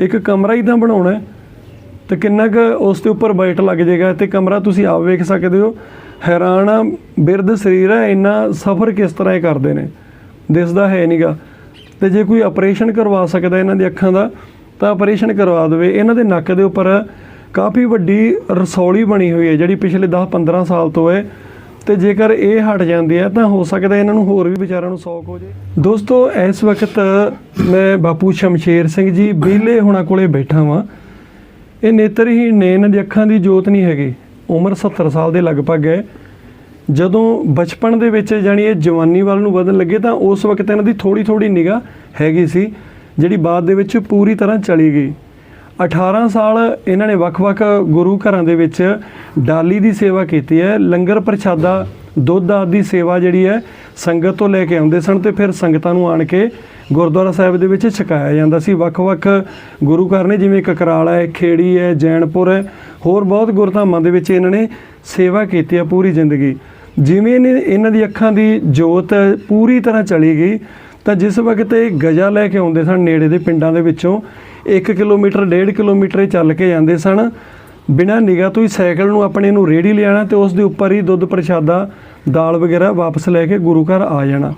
ਇੱਕ ਕਮਰਾ ਹੀ ਤਾਂ ਬਣਾਉਣਾ ਹੈ। ਤੇ ਕਿੰਨਾ ਕੁ ਉਸ ਦੇ ਉੱਪਰ ਬਾਈਟ ਲੱਗ ਜਾਏਗਾ ਤੇ ਕਮਰਾ ਤੁਸੀਂ ਆਪ ਵੇਖ ਸਕਦੇ ਹੋ। ਹੈਰਾਨ ਆ, ਬਿਰਧ ਸਰੀਰ ਹੈ, ਇੰਨਾ ਸਫਰ ਕਿਸ ਤਰ੍ਹਾਂ ਇਹ ਕਰਦੇ ਨੇ। ਦਿਸਦਾ ਹੈ ਨਹੀਂਗਾ ਤੇ ਜੇ ਕੋਈ ਆਪਰੇਸ਼ਨ ਕਰਵਾ ਸਕਦਾ ਇਹਨਾਂ ਦੀ ਅੱਖਾਂ ਦਾ, ਤਾਂ ਆਪਰੇਸ਼ਨ ਕਰਵਾ ਦੇਵੇ। ਇਹਨਾਂ ਦੇ ਨੱਕ ਦੇ ਉੱਪਰ ਕਾਫੀ ਵੱਡੀ ਰਸੌਲੀ ਬਣੀ ਹੋਈ ਹੈ, ਜਿਹੜੀ ਪਿਛਲੇ 10-15 ਸਾਲ ਤੋਂ ਹੈ। ਤੇ ਜੇਕਰ ਇਹ ਹਟ ਜਾਂਦੇ ਆ ਤਾਂ ਹੋ ਸਕਦਾ ਇਹਨਾਂ ਨੂੰ ਹੋਰ ਵੀ ਵਿਚਾਰਿਆਂ ਨੂੰ ਸੌਕ ਹੋ ਜੇ। ਦੋਸਤੋ, ਇਸ ਵਕਤ ਮੈਂ ਬਾਪੂ ਸ਼ਮਸ਼ੇਰ ਸਿੰਘ ਜੀ ਬੀਲੇ ਹੁਣਾਂ ਕੋਲੇ ਬੈਠਾ ਵਾਂ। ਇਹ ਨੇਤਰਹੀਣ ਨੇ, ਇਹਨਾਂ ਦੀ ਅੱਖਾਂ ਦੀ ਜੋਤ ਨਹੀਂ ਹੈਗੀ। ਉਮਰ 70 ਸਾਲ ਦੇ ਲਗਭਗ ਹੈ। ਜਦੋਂ ਬਚਪਨ ਦੇ ਵਿੱਚ ਜਾਣੀ ਇਹ ਜਵਾਨੀ ਵੱਲ ਨੂੰ ਵਧਣ ਲੱਗੇ ਤਾਂ ਉਸ ਵਕਤ ਇਹਨਾਂ ਦੀ ਥੋੜੀ ਥੋੜੀ ਨਿਗਾਹ ਹੈਗੀ ਸੀ, ਜਿਹੜੀ ਬਾਅਦ ਦੇ ਵਿੱਚ ਪੂਰੀ ਤਰ੍ਹਾਂ ਚਲੀ ਗਈ। 18 ਸਾਲ ਇਹਨਾਂ ਨੇ ਵੱਖ-ਵੱਖ ਗੁਰੂ ਘਰਾਂ ਦੇ ਵਿੱਚ ਡਾਲੀ ਦੀ ਸੇਵਾ ਕੀਤੀ ਹੈ, ਲੰਗਰ ਪ੍ਰਸ਼ਾਦਾ, ਦੁੱਧ ਆਦਿ ਦੀ ਸੇਵਾ ਜਿਹੜੀ ਹੈ ਸੰਗਤ ਤੋਂ ਲੈ ਕੇ ਆਉਂਦੇ ਸਨ ਤੇ ਫਿਰ ਸੰਗਤਾਂ ਨੂੰ ਆਣ ਕੇ ਗੁਰਦੁਆਰਾ ਸਾਹਿਬ ਦੇ ਵਿੱਚ ਛਕਾਇਆ ਜਾਂਦਾ ਸੀ। ਵੱਖ-ਵੱਖ ਗੁਰੂ ਘਰ ਨੇ ਜਿਵੇਂ ਕਕਰਾਲਾ ਹੈ, ਖੇੜੀ ਹੈ, ਜੈਨਪੁਰ ਹੈ, ਹੋਰ ਬਹੁਤ ਗੁਰਧਾਮਾਂ ਦੇ ਵਿੱਚ ਇਹਨਾਂ ਨੇ ਸੇਵਾ ਕੀਤੀ ਹੈ ਪੂਰੀ ਜ਼ਿੰਦਗੀ। ਜਿਵੇਂ ਇਹਨੇ- ਇਹਨਾਂ ਦੀ ਅੱਖਾਂ ਦੀ ਜੋਤ ਪੂਰੀ ਤਰ੍ਹਾਂ ਚਲੀ ਗਈ ਤਾਂ ਜਿਸ ਵਕਤ ਇਹ ਗਜਾ ਲੈ ਕੇ ਆਉਂਦੇ ਸਨ ਨੇੜੇ ਦੇ ਪਿੰਡਾਂ ਦੇ ਵਿੱਚੋਂ 1 ਕਿਲੋਮੀਟਰ 1.5 ਕਿਲੋਮੀਟਰ ਇਹ ਚੱਲ ਕੇ ਜਾਂਦੇ ਸਨ। ਬਿਨਾਂ ਨਿਗਾਹ ਤੋਂ ਹੀ ਸਾਈਕਲ ਨੂੰ ਆਪਣੇ ਨੂੰ ਰੇੜੀ ਲਿਆਣਾ ਤੇ ਉਸ ਦੇ ਉੱਪਰ ਹੀ ਦੁੱਧ ਪ੍ਰਸ਼ਾਦਾ, ਦਾਲ ਵਗੈਰਾ ਵਾਪਸ ਲੈ ਕੇ ਗੁਰੂ ਘਰ ਆ ਜਾਣਾ।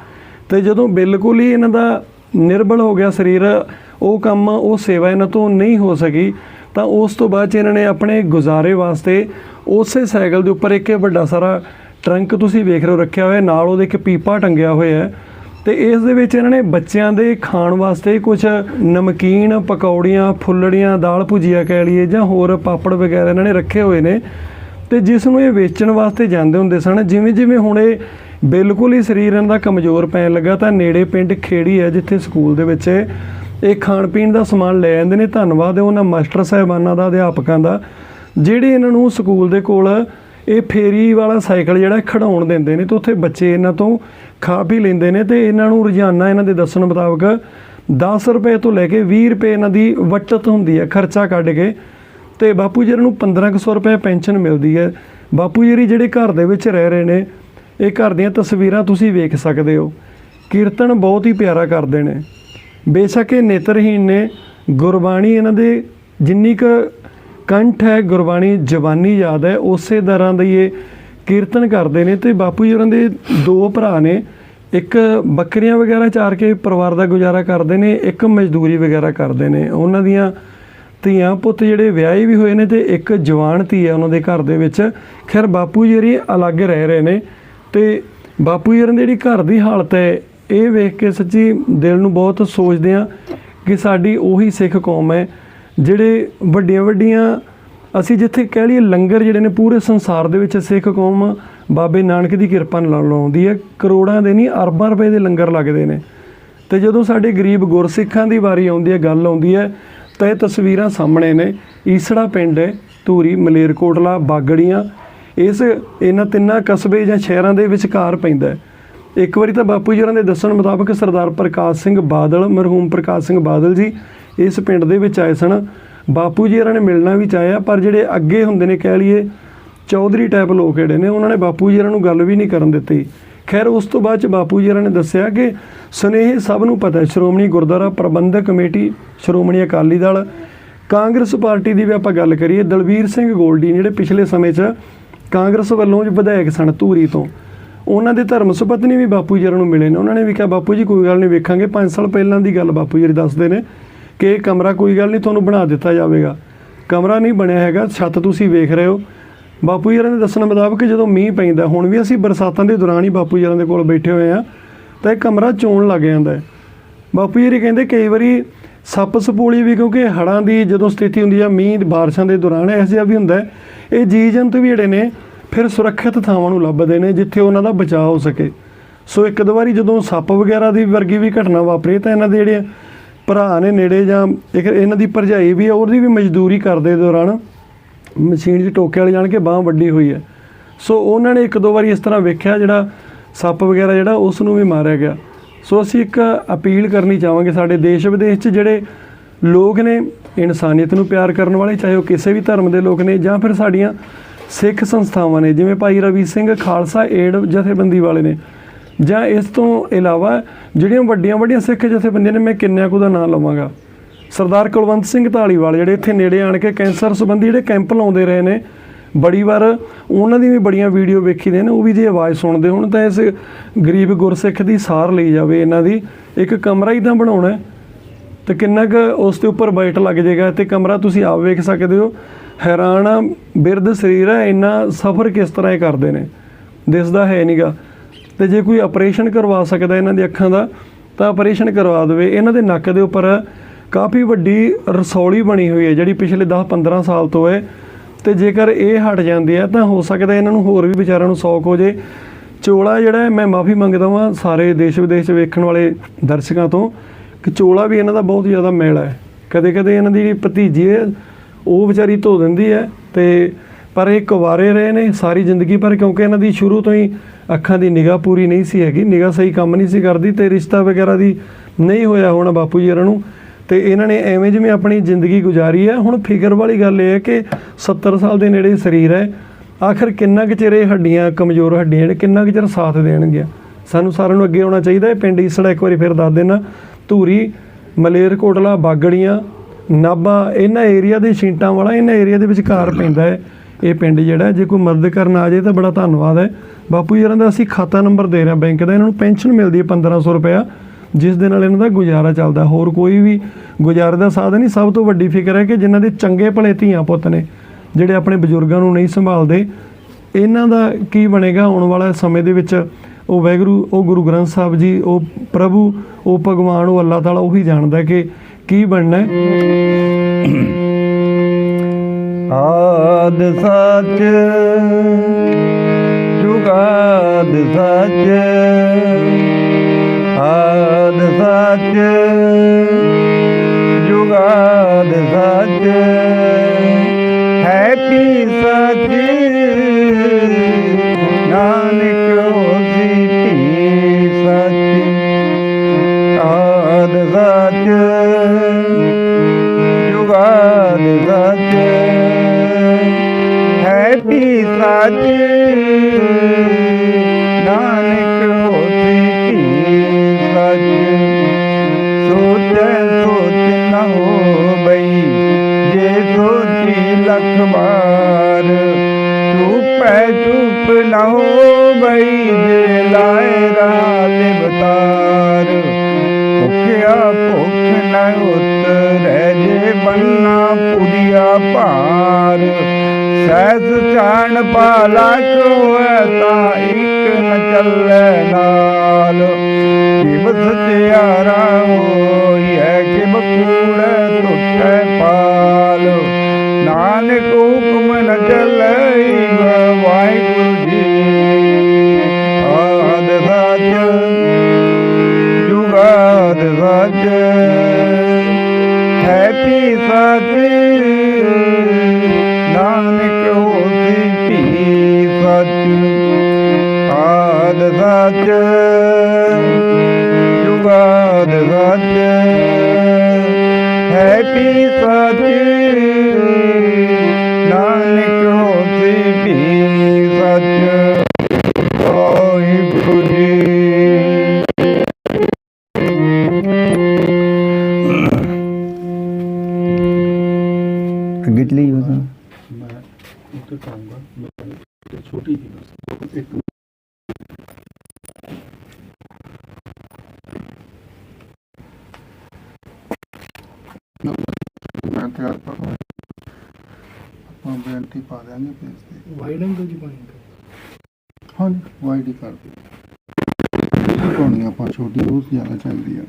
ਤੇ ਜਦੋਂ ਬਿਲਕੁਲ ਹੀ ਇਹਨਾਂ ਦਾ ਨਿਰਬਲ ਹੋ ਗਿਆ ਸਰੀਰ, ਉਹ ਕੰਮ, ਉਹ ਸੇਵਾ ਇਹਨਾਂ ਤੋਂ ਨਹੀਂ ਹੋ ਸਕੀ, ਤਾਂ ਉਸ ਤੋਂ ਬਾਅਦ 'ਚ ਇਹਨਾਂ ਨੇ ਆਪਣੇ ਗੁਜ਼ਾਰੇ ਵਾਸਤੇ ਉਸੇ ਸਾਈਕਲ ਦੇ ਉੱਪਰ ਇੱਕ ਇਹ ਵੱਡਾ ਸਾਰਾ ਟਰੰਕ ਤੁਸੀਂ ਵੇਖ ਰਹੇ ਹੋ ਰੱਖਿਆ ਹੋਇਆ, ਨਾਲ ਉਹਦੇ ਇੱਕ ਪੀਪਾ ਟੰਗਿਆ ਹੋਇਆ ਹੈ। ਤੇ ਇਸ ਦੇ ਵਿੱਚ ਇਹਨਾਂ ਨੇ ਬੱਚਿਆਂ ਦੇ ਖਾਣ ਵਾਸਤੇ ਕੁਝ ਨਮਕੀਨ, ਪਕੌੜੀਆਂ, ਫੁੱਲੜੀਆਂ, ਦਾਲ ਭੁਜੀਆ ਕਹਿ ਲਈਏ, ਜਾਂ ਹੋਰ ਪਾਪੜ ਵਗੈਰਾ ਇਹਨਾਂ ਨੇ ਰੱਖੇ ਹੋਏ ਨੇ। ਤੇ ਜਿਸ ਨੂੰ ਇਹ ਵੇਚਣ ਵਾਸਤੇ ਜਾਂਦੇ ਹੁੰਦੇ ਸਨ, ਜਿਵੇਂ ਜਿਵੇਂ ਹੁਣ ਇਹ ਬਿਲਕੁਲ ਹੀ ਸਰੀਰ ਇਹਨਾਂ ਦਾ ਕਮਜ਼ੋਰ ਪੈਣ ਲੱਗਾ, ਤਾਂ ਨੇੜੇ ਪਿੰਡ ਖੇੜੀ ਹੈ, ਜਿੱਥੇ ਸਕੂਲ ਦੇ ਵਿੱਚ ਇਹ ਖਾਣ ਪੀਣ ਦਾ ਸਮਾਨ ਲੈ ਜਾਂਦੇ ਨੇ। ਧੰਨਵਾਦ ਹੈ ਉਹਨਾਂ ਮਾਸਟਰ ਸਾਹਿਬਾਨਾਂ ਦਾ, ਅਧਿਆਪਕਾਂ ਦਾ, ਜਿਹੜੇ ਇਹਨਾਂ ਨੂੰ ਸਕੂਲ ਦੇ ਕੋਲ ਇਹ ਫੇਰੀ ਵਾਲਾ ਸਾਈਕਲ ਜਿਹੜਾ ਖੜਾਉਣ ਦਿੰਦੇ ਨੇ ਤੇ ਉੱਥੇ ਬੱਚੇ ਇਹਨਾਂ ਤੋਂ ਖਾ ਪੀ ਲੈਂਦੇ ਨੇ ਤੇ ਇਹਨਾਂ ਨੂੰ ਰੋਜ਼ਾਨਾ ਇਹਨਾਂ ਦੇ ਦੱਸਣ ਮੁਤਾਬਕ 10 ਰੁਪਏ ਤੋਂ ਲੈ ਕੇ 20 ਰੁਪਏ ਇਹਨਾਂ ਦੀ ਵਟਤ ਹੁੰਦੀ ਹੈ, ਖਰਚਾ ਕੱਢ ਕੇ। ਤੇ ਬਾਪੂ ਜੀ ਨੂੰ 1500 ਰੁਪਏ ਪੈਨਸ਼ਨ ਮਿਲਦੀ ਹੈ। ਬਾਪੂ ਜੀ ਜਿਹੜੇ ਘਰ ਦੇ ਵਿੱਚ ਰਹਿ ਰਹੇ ਨੇ, ਇਹ ਘਰ ਦੀਆਂ ਤਸਵੀਰਾਂ ਤੁਸੀਂ ਵੇਖ ਸਕਦੇ ਹੋ। ਕੀਰਤਨ ਬਹੁਤ ਹੀ ਪਿਆਰਾ ਕਰਦੇ ਨੇ। ਬੇਸ਼ੱਕ ਇਹ ਨੇਤਰਹੀਣ ਨੇ। ਗੁਰਬਾਣੀ ਇਹਨਾਂ ਦੇ ਜਿੰਨੀ ਕੁ ਕੰਠ ਹੈ, ਗੁਰਬਾਣੀ ਜ਼ਬਾਨੀ ਯਾਦ ਹੈ। ਉਸੇ ਤਰ੍ਹਾਂ ਦਾ ਇਹ ਕੀਰਤਨ ਕਰਦੇ ਨੇ ਤੇ ਬਾਪੂ ਜੀ ਉਹਨਾਂ ਦੇ ਦੋ ਭਰਾ ਨੇ। ਇੱਕ ਬੱਕਰੀਆਂ ਵਗੈਰਾ ਚਾਰ ਕੇ ਪਰਿਵਾਰ ਦਾ ਗੁਜ਼ਾਰਾ ਕਰਦੇ ਨੇ, ਇੱਕ ਮਜ਼ਦੂਰੀ ਵਗੈਰਾ ਕਰਦੇ ਨੇ। ਉਹਨਾਂ ਦੀਆਂ ਧੀਆਂ ਪੁੱਤ ਜਿਹੜੇ ਵਿਆਹੇ ਵੀ ਹੋਏ ਨੇ ਤੇ ਇੱਕ ਜਵਾਨ ਧੀ ਹੈ ਉਹਨਾਂ ਦੇ ਘਰ ਦੇ ਵਿੱਚ। ਖੈਰ, ਬਾਪੂ ਜੀ ਹੋਰੀ ਅਲੱਗ ਰਹਿ ਰਹੇ ਨੇ ਤੇ ਬਾਪੂ ਜੀ ਦੀ ਜਿਹੜੀ ਘਰ ਦੀ ਹਾਲਤ ਹੈ, ਇਹ ਵੇਖ ਕੇ ਸੱਚੀ ਦਿਲ ਨੂੰ ਬਹੁਤ ਸੋਚਦੇ ਆ ਕਿ ਸਾਡੀ ਉਹੀ ਸਿੱਖ ਕੌਮ ਹੈ। ਜਿਹੜੇ ਵੱਡੀਆਂ ਵੱਡੀਆਂ, ਅਸੀਂ ਜਿੱਥੇ ਕਹਿ ਲਈਏ ਲੰਗਰ ਜਿਹੜੇ ਨੇ ਪੂਰੇ ਸੰਸਾਰ ਦੇ ਵਿੱਚ ਸਿੱਖ ਕੌਮ ਬਾਬੇ ਨਾਨਕ ਦੀ ਕਿਰਪਾ ਨਾਲ ਲਾਉਂਦੀ ਹੈ, ਕਰੋੜਾਂ ਦੇ ਨਹੀਂ, ਅਰਬਾਂ ਰੁਪਏ ਦੇ ਲੰਗਰ ਲੱਗਦੇ ਨੇ। ਤੇ ਜਦੋਂ ਸਾਡੇ ਗਰੀਬ ਗੁਰਸਿੱਖਾਂ ਦੀ ਵਾਰੀ ਆਉਂਦੀ ਹੈ, ਗੱਲ ਆਉਂਦੀ ਹੈ, ਤਾਂ ਇਹ ਤਸਵੀਰਾਂ ਸਾਹਮਣੇ ਨੇ। ਈਸੜਾ ਪਿੰਡ ਹੈ, ਧੂਰੀ ਮਲੇਰਕੋਟਲਾ ਬਾਗੜੀਆਂ। ਇਸ ਇਹਨਾਂ ਤਿੰਨਾਂ ਕਸਬੇ ਜਾਂ ਸ਼ਹਿਰਾਂ ਦੇ ਵਿਚਕਾਰ ਪੈਂਦਾ ਹੈ। ਇੱਕ ਵਾਰੀ ਤਾਂ ਬਾਪੂ ਜੀ ਹੋਰਾਂ ਦੇ ਦੱਸਣ ਮੁਤਾਬਕ ਸਰਦਾਰ ਪ੍ਰਕਾਸ਼ ਸਿੰਘ ਬਾਦਲ, ਮਰਹੂਮ ਪ੍ਰਕਾਸ਼ ਸਿੰਘ ਬਾਦਲ ਜੀ ਇਸ ਪਿੰਡ ਦੇ ਵਿੱਚ ਆਏ ਸਨ। ਬਾਪੂ ਜੀ ਹੋਰਾਂ ਨੇ ਮਿਲਣਾ ਵੀ ਚਾਹਿਆ, ਪਰ ਜਿਹੜੇ ਅੱਗੇ ਹੁੰਦੇ ਨੇ ਕਹਿ ਲਈਏ, ਚੌਧਰੀ ਟਾਈਪ ਲੋਕ ਜਿਹੜੇ ਨੇ, ਉਹਨਾਂ ਨੇ ਬਾਪੂ ਜੀ ਇਹਨਾਂ ਨੂੰ ਗੱਲ ਵੀ ਨਹੀਂ ਕਰਨ ਦਿੱਤੀ। ਖੈਰ, ਉਸ ਤੋਂ ਬਾਅਦ ਚ ਬਾਪੂ ਜੀ ਹੋਰਾਂ ਨੇ ਦੱਸਿਆ ਕਿ ਸੁਨੇਹੇ ਸਭ ਨੂੰ ਪਤਾ ਹੈ, ਸ਼੍ਰੋਮਣੀ ਗੁਰਦੁਆਰਾ ਪ੍ਰਬੰਧਕ ਕਮੇਟੀ, ਸ਼੍ਰੋਮਣੀ ਅਕਾਲੀ ਦਲ, ਕਾਂਗਰਸ ਪਾਰਟੀ ਦੀ ਵੀ ਆਪਾਂ ਗੱਲ ਕਰੀਏ ਦਲਵੀਰ ਸਿੰਘ ਗੋਲਡੀ ਜਿਹੜੇ ਪਿਛਲੇ ਸਮੇਂ 'ਚ ਕਾਂਗਰਸ ਵੱਲੋਂ ਵਿਧਾਇਕ ਸਨ ਧੂਰੀ ਤੋਂ। ਉਹਨਾਂ ਦੇ ਧਰਮ ਸੁਪਤਨੀ ਵੀ ਬਾਪੂ ਜੀ ਹੋਰਾਂ ਨੂੰ ਮਿਲੇ ਨੇ। ਉਹਨਾਂ ਨੇ ਵੀ ਕਿਹਾ, ਬਾਪੂ ਜੀ, ਕੋਈ ਗੱਲ ਨਹੀਂ, ਵੇਖਾਂਗੇ। 5 ਸਾਲ ਪਹਿਲਾਂ ਦੀ ਗੱਲ ਬਾਪੂ ਜੀ ਦੱਸਦੇ ਨੇ। ਕਿ ਇਹ ਕਮਰਾ ਕੋਈ ਗੱਲ ਨਹੀਂ, ਤੁਹਾਨੂੰ ਬਣਾ ਦਿੱਤਾ ਜਾਵੇਗਾ। ਕਮਰਾ ਨਹੀਂ ਬਣਿਆ ਹੈਗਾ, ਛੱਤ ਤੁਸੀਂ ਵੇਖ ਰਹੇ ਹੋ। ਬਾਪੂ ਜੀ ਹੋਰਾਂ ਦੱਸਣ ਮੁਤਾਬਕ ਜਦੋਂ ਮੀਂਹ ਪੈਂਦਾ, ਹੁਣ ਵੀ ਅਸੀਂ ਬਰਸਾਤਾਂ ਦੇ ਦੌਰਾਨ ਹੀ ਬਾਪੂ ਜੀ ਦੇ ਕੋਲ ਬੈਠੇ ਹੋਏ ਆ ਤਾਂ ਇਹ ਕਮਰਾ ਚੋਣ ਲੱਗ ਜਾਂਦਾ ਹੈ। ਬਾਪੂ ਜੀ ਕਹਿੰਦੇ ਕਈ ਵਾਰੀ ਸੱਪ ਸਪੂਲੀ ਵੀ, ਕਿਉਂਕਿ ਹੜਾਂ ਦੀ ਜਦੋਂ ਸਥਿਤੀ ਹੁੰਦੀ ਆ, ਮੀਂਹ ਬਾਰਿਸ਼ਾਂ ਦੇ ਦੌਰਾਨ ਇਹੋ ਜਿਹਾ ਵੀ ਹੁੰਦਾ ਇਹ ਜੀ ਜੰਤੂ ਵੀ ਜਿਹੜੇ ਨੇ, ਫਿਰ ਸੁਰੱਖਿਅਤ ਥਾਵਾਂ ਨੂੰ ਲੱਭਦੇ ਨੇ, ਜਿੱਥੇ ਉਹਨਾਂ ਦਾ ਬਚਾਅ ਹੋ ਸਕੇ। ਸੋ ਇੱਕ ਦੋ ਵਾਰੀ ਜਦੋਂ ਸੱਪ ਵਗੈਰਾ ਦੀ ਵਰਗੀ ਵੀ ਘਟਨਾ ਵਾਪਰੇ, ਤਾਂ ਇਹਨਾਂ ਦੇ ਜਿਹੜੇ ਭਰਾ ਨੇ ਨੇੜੇ ਜਾਂ ਇੱਕ ਇਹਨਾਂ ਦੀ ਭਰਜਾਈ ਵੀ ਹੈ ਉਹਦੀ ਵੀ ਮਜ਼ਦੂਰੀ ਕਰਦੇ ਦੌਰਾਨ ਮਸ਼ੀਨ 'ਚ ਟੋਕੇ ਵਾਲੇ ਜਾਣ ਕੇ ਬਾਹ ਵੱਡੀ ਹੋਈ ਹੈ। ਸੋ ਉਹਨਾਂ ਨੇ ਇੱਕ ਦੋ ਵਾਰੀ ਇਸ ਤਰ੍ਹਾਂ ਵੇਖਿਆ ਜਿਹੜਾ ਸੱਪ ਵਗੈਰਾ ਜਿਹੜਾ, ਉਸ ਨੂੰ ਵੀ ਮਾਰਿਆ ਗਿਆ। ਸੋ ਅਸੀਂ ਇੱਕ ਅਪੀਲ ਕਰਨੀ ਚਾਹਾਂਗੇ ਸਾਡੇ ਦੇਸ਼ ਵਿਦੇਸ਼ 'ਚ ਜਿਹੜੇ ਲੋਕ ਨੇ ਇਨਸਾਨੀਅਤ ਨੂੰ ਪਿਆਰ ਕਰਨ ਵਾਲੇ, ਚਾਹੇ ਉਹ ਕਿਸੇ ਵੀ ਧਰਮ ਦੇ ਲੋਕ ਨੇ ਜਾਂ ਫਿਰ ਸਾਡੀਆਂ ਸਿੱਖ ਸੰਸਥਾਵਾਂ ਨੇ, ਜਿਵੇਂ ਭਾਈ ਰਵੀ ਸਿੰਘ ਖਾਲਸਾ ਏਡ ਜਥੇਬੰਦੀ ਵਾਲੇ ਨੇ। ਜਾਂ ਇਸ ਤੋਂ ਇਲਾਵਾ ਜਿਹੜੀਆਂ ਵੱਡੀਆਂ ਵੱਡੀਆਂ ਸਿੱਖ ਜਥੇਬੰਦੀਆਂ ਨੇ, ਮੈਂ ਕਿੰਨਿਆਂ ਕੁ ਦਾ ਨਾਮ ਲਵਾਂਗਾ। ਸਰਦਾਰ ਕੁਲਵੰਤ ਸਿੰਘ ਢਾਲੀਵਾਲ ਜਿਹੜੇ ਇੱਥੇ ਨੇੜੇ ਆਣ ਕੇ ਕੈਂਸਰ ਸੰਬੰਧੀ ਜਿਹੜੇ ਕੈਂਪ ਲਾਉਂਦੇ ਰਹੇ ਨੇ, ਬੜੀ ਵਾਰ ਉਹਨਾਂ ਦੀ ਵੀ ਬੜੀਆਂ ਵੀਡੀਓ ਵੇਖੀ ਦੇ ਨੇ, ਉਹ ਵੀ ਜੇ ਆਵਾਜ਼ ਸੁਣਦੇ ਹੁਣ ਤਾਂ ਇਸ ਗਰੀਬ ਗੁਰਸਿੱਖ ਦੀ ਸਾਰ ਲਈ ਜਾਵੇ, ਇਹਨਾਂ ਦੀ ਇੱਕ ਕਮਰਾ ਹੀ ਤਾਂ ਬਣਾਉਣਾ ਹੈ। ਤੇ ਕਿੰਨਾ ਕੁ ਉਸ ਦੇ ਉੱਪਰ ਬਾਈਟ ਲੱਗ ਜਾਏਗਾ ਤੇ ਕਮਰਾ ਤੁਸੀਂ ਆਪ ਵੇਖ ਸਕਦੇ ਹੋ। ਹੈਰਾਨ, ਬਿਰਧ ਸਰੀਰ ਹੈ, ਇੰਨਾ ਸਫਰ ਕਿਸ ਤਰ੍ਹਾਂ ਇਹ ਕਰਦੇ ਨੇ। ਦਿਸਦਾ ਹੈ ਨਹੀਂਗਾ ਤੇ ਜੇ ਕੋਈ ਆਪਰੇਸ਼ਨ ਕਰਵਾ ਸਕਦਾ ਇਹਨਾਂ ਦੀ ਅੱਖਾਂ ਦਾ, ਤਾਂ ਆਪਰੇਸ਼ਨ ਕਰਵਾ ਦੇਵੇ। ਇਹਨਾਂ ਦੇ ਨੱਕ ਦੇ ਉੱਪਰ ਕਾਫੀ ਵੱਡੀ ਰਸੌਲੀ ਬਣੀ ਹੋਈ ਹੈ, ਜਿਹੜੀ ਪਿਛਲੇ 10-15 ਸਾਲ ਤੋਂ ਹੈ। ਤੇ ਜੇਕਰ ਇਹ ਹਟ ਜਾਂਦੀ ਹੈ, ਤਾਂ ਹੋ ਸਕਦਾ ਇਹਨਾਂ ਨੂੰ ਹੋਰ ਵੀ ਵਿਚਾਰਿਆਂ ਨੂੰ ਸੌਕ ਹੋ ਜੇ। ਚੋਲਾ ਜਿਹੜਾ ਮੈਂ ਮਾਫੀ ਮੰਗਦਾ ਹਾਂ ਸਾਰੇ ਦੇਸ਼ ਵਿਦੇਸ਼ 'ਚ ਵੇਖਣ ਵਾਲੇ ਦਰਸ਼ਕਾਂ ਤੋਂ, ਕਿ ਚੋਲਾ ਵੀ ਇਹਨਾਂ ਦਾ ਬਹੁਤ ਜ਼ਿਆਦਾ ਮੈਲਾ ਹੈ। ਕਦੇ ਕਦੇ ਇਹਨਾਂ ਦੀ ਜਿਹੜੀ ਭਤੀਜੀ ਹੈ, ਉਹ ਵਿਚਾਰੀ ਧੋ ਦਿੰਦੀ ਹੈ। ਤੇ ਪਰ ਇਹ ਕੁਵਾਰੇ ਰਹੇ ਨੇ ਸਾਰੀ ਜ਼ਿੰਦਗੀ ਪਰ ਕਿਉਂਕਿ ਇਹਨਾਂ ਦੀ ਸ਼ੁਰੂ ਤੋਂ ਹੀ ਅੱਖਾਂ ਦੀ ਨਿਗਾਹ ਪੂਰੀ ਨਹੀਂ ਸੀ ਹੈਗੀ, ਨਿਗਾਹ ਸਹੀ ਕੰਮ ਨਹੀਂ ਸੀ ਕਰਦੀ ਤੇ ਰਿਸ਼ਤਾ ਵਗੈਰਾ ਦੀ ਨਹੀਂ ਹੋਇਆ ਹੋਣਾ ਬਾਪੂ ਜੀ ਇਹਨਾਂ ਨੂੰ। ਤੇ ਇਹਨਾਂ ਨੇ ਐਵੇਂ ਜਿਵੇਂ ਆਪਣੀ ਜ਼ਿੰਦਗੀ ਗੁਜ਼ਾਰੀ ਹੈ, ਹੁਣ ਫਿਕਰ ਵਾਲੀ ਗੱਲ ਇਹ ਹੈ ਕਿ 70 ਸਾਲ ਦੇ ਨੇੜੇ ਸਰੀਰ ਹੈ। ਆਖਰ ਕਿੰਨਾ ਕੁ ਚਿਰ ਇਹ ਹੱਡੀਆਂ ਕਮਜ਼ੋਰ ਹੱਡੀਆਂ ਜਿਹੜੇ ਕਿੰਨਾ ਕੁ ਚਿਰ ਸਾਥ ਦੇਣਗੀਆਂ? ਸਾਨੂੰ ਸਾਰਿਆਂ ਨੂੰ ਅੱਗੇ ਆਉਣਾ ਚਾਹੀਦਾ ਹੈ ਪਿੰਡ ਈਸੜਾ ਇੱਕ ਵਾਰੀ ਫਿਰ ਦੱਸ ਦੇਣਾ ਧੂਰੀ ਮਲੇਰਕੋਟਲਾ ਬਾਗੜੀਆਂ, ਨਾਭਾ, ਇਹਨਾਂ ਏਰੀਆ ਦੇ ਛਿੰਟਾਂ ਵਾਲਾ, ਇਹਨਾਂ ਏਰੀਆ ਦੇ ਵਿਚਕਾਰ ਪੈਂਦਾ ਹੈ। ਇਹ ਪਿੰਡ ਜਿਹੜਾ ਜੇ ਕੋਈ ਮਦਦ ਕਰਨ ਆ ਜਾਏ ਤਾਂ ਬੜਾ ਧੰਨਵਾਦ ਹੈ। ਬਾਪੂ ਜੀ ਹੋਰਾਂ ਦਾ ਅਸੀਂ ਖਾਤਾ ਨੰਬਰ ਦੇ ਰਹੇ ਹਾਂ ਬੈਂਕ ਦਾ, ਇਹਨਾਂ ਨੂੰ ਪੈਨਸ਼ਨ ਮਿਲਦੀ ਹੈ 1500 ਰੁਪਇਆ, ਜਿਸ ਦੇ ਨਾਲ ਇਹਨਾਂ ਦਾ ਗੁਜ਼ਾਰਾ ਚੱਲਦਾ। ਹੋਰ ਕੋਈ ਵੀ ਗੁਜ਼ਾਰੇ ਦਾ ਸਾਧਨ ਨਹੀਂ, ਸਭ ਤੋਂ ਵੱਡੀ ਫਿਕਰ ਹੈ ਕਿ ਜਿਨ੍ਹਾਂ ਦੇ ਚੰਗੇ ਭਲੇ ਧੀਆਂ ਪੁੱਤ ਨੇ, ਜਿਹੜੇ ਆਪਣੇ ਬਜ਼ੁਰਗਾਂ ਨੂੰ ਨਹੀਂ ਸੰਭਾਲਦੇ, ਇਹਨਾਂ ਦਾ ਕੀ ਬਣੇਗਾ? ਆਉਣ ਵਾਲੇ ਸਮੇਂ ਦੇ ਵਿੱਚ ਉਹ ਵੈਗਰੂ, ਉਹ ਗੁਰੂ ਗ੍ਰੰਥ ਸਾਹਿਬ ਜੀ, ਉਹ ਪ੍ਰਭੂ, ਉਹ ਭਗਵਾਨ, ਉਹ ਅੱਲਾਹ ਤਾਲਾ ਉਹੀ ਜਾਣਦਾ ਕਿ ਕੀ ਬਣਨਾ ਹੈ। ਆਦ ਸੱਚ ਜੁਗਾਦ ਸੱਚ ਆਦ ਸੱਚ ਜੁਗਾਦ ਸੱਚ ਹੈ ਪੀ ਲਖ ਵਾਰ। ਚੁਪੈ ਚੁਪ ਨ ਹੋਵਈ ਜੇ ਲਾਇ ਰਾਤ ਬਤਾਰ ਭੁਖਿਆ ਭੁਖ ਨ ਉਤਰੈ, ਜੇ ਬੰਨਾ ਪੁਰੀਆ ਭਾਰ। ਸਹਿਜ ਚਾਣ ਪਾਲਾ ਕੋਇ ਤਾਂ ਇਕ ਨ ਚੱਲੈ ਨਾਲ। ਕਿਬ ਸਤਿਆਰਾ ਜੁਗਾਦ ਸੱਚ ਹੈ ਪੀ ਸੱਚ ਨਾਨਕ ਹੋਸੀ ਪੀ ਸੱਚ ਵਾਹਿਗੁਰੂ ਜੀ ਅੱਗੇ ਚਲੀ ਜਾਓ ਤਾਂ ਮੈਂ ਤਿਆਰ ਕਰਵਾ ਆਪਾਂ ਬੇਨਤੀ ਪਾ ਦਿਆਂਗੇ ਪੇਜ ਤੇ। ਵਾਈਡ ਐਂਗਲ ਜੀ ਪਾਏਗਾ ਹਾਂਜੀ ਵਾਈਡ ਹੀ ਕਰ ਦਿਓ। ਪਾਉਣੀ ਆਪਾਂ ਛੋਟੀ ਉਹ ਜ਼ਿਆਦਾ ਚੱਲਦੀ ਆ।